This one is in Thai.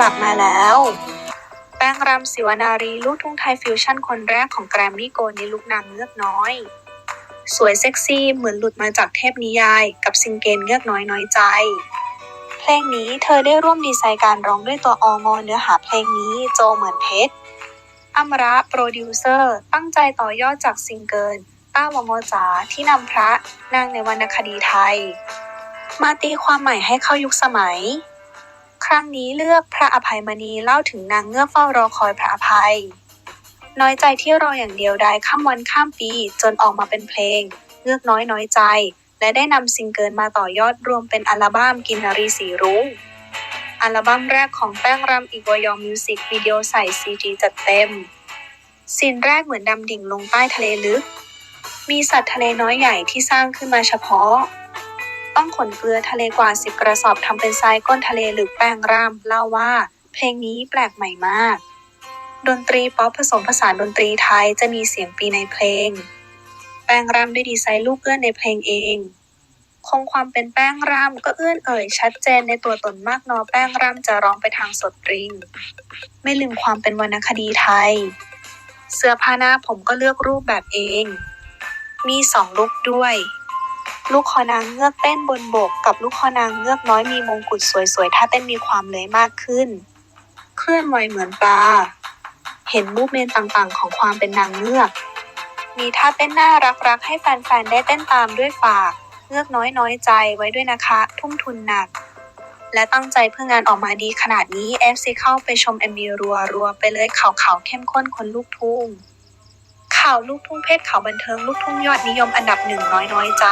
กลับมาแล้ว แป้งรำศิวนารีลูกทุ่งไทยฟิวชั่นคนแรกของแกรมมี่โกลในลุคนางเงือกน้อย สวยเซ็กซี่เหมือนหลุดมาจากเทพนิยาย กับซิงเกิลเงือกน้อยน้อยใจ เพลงนี้เธอได้ร่วมดีไซน์การร้องด้วยตัวองอเนื้อหาเพลงนี้โจเหมือนเพชรอัมระโปรดิวเซอร์ตั้งใจต่อยอดจากซิงเกิลต้าวงจ๋าที่นำพระนางในวรรณคดีไทย มาตีความใหม่ให้เข้ายุคสมัย ครั้งนี้เลือกพระอภัยมณีเล่าถึงนางเงือกเฝ้ารอคอยพระอภัย น้อยใจที่รออย่างเดียวดายข้ามวันข้ามปีจนออกมาเป็นเพลง เงือกน้อยน้อยใจ และได้นำซิงเกิลมาต่อยอดรวมเป็นอัลบั้มกินนารีสีรุ้งอัลบั้มแรกของแป้งรำอีกวยองมิวสิกวิดีโอใส่ซีจีจัดเต็มซีนแรกเหมือนดำดิ่งลงใต้ทะเลลึก มีสัตว์ทะเลน้อยใหญ่ที่สร้างขึ้นมาเฉพาะ ต้องขนเกลือทะเลกว่าสิบกระสอบทำเป็นทรายก้นทะเลหรือแป้งรำเล่าว่า เพลงนี้แปลกใหม่มาก ดนตรีป๊อปผสมผสานดนตรีไทยจะมีเสียงปีในเพลง แป้งรำได้ดีไซน์ลูกเอื้อนในเพลงเอง คงความเป็นแป้งรำก็เอื้อนเอ่ยชัดเจนในตัวตนมากนอแป้งรำจะร้องไปทางสตริง ไม่ลืมความเป็นวรรณคดีไทย เสื้อผ้าหน้าผมก็เลือกรูปแบบเอง มีสองลุคด้วย ลูกคอนางเงือกเต้นบนบก กับลูกคอนางเงือกน้อยมีมงกุฎสวยๆ ถ้าเต้นมีความเลื้อยมากขึ้น เคลื่อนไหวเหมือนปลา เห็นมูฟเมนต่างๆ ของความเป็นนางเงือก มีท่าเต้นน่ารักๆ ให้แฟนๆ ได้เต้นตามด้วยฝาก เงือกน้อยน้อยใจไว้ด้วยนะคะ ทุ่มทุนหนัก และตั้งใจเพื่องานออกมาดีขนาดนี้ FC เข้าไปชม MV รัวรัวไปเลยข่าวข่าวเข้มข้นคนลูกทุ่งข่าวลูกทุ่งเพศข่าวบันเทิงลูกทุ่งยอดนิยมอันดับหนึ่งน้อยน้อยใจ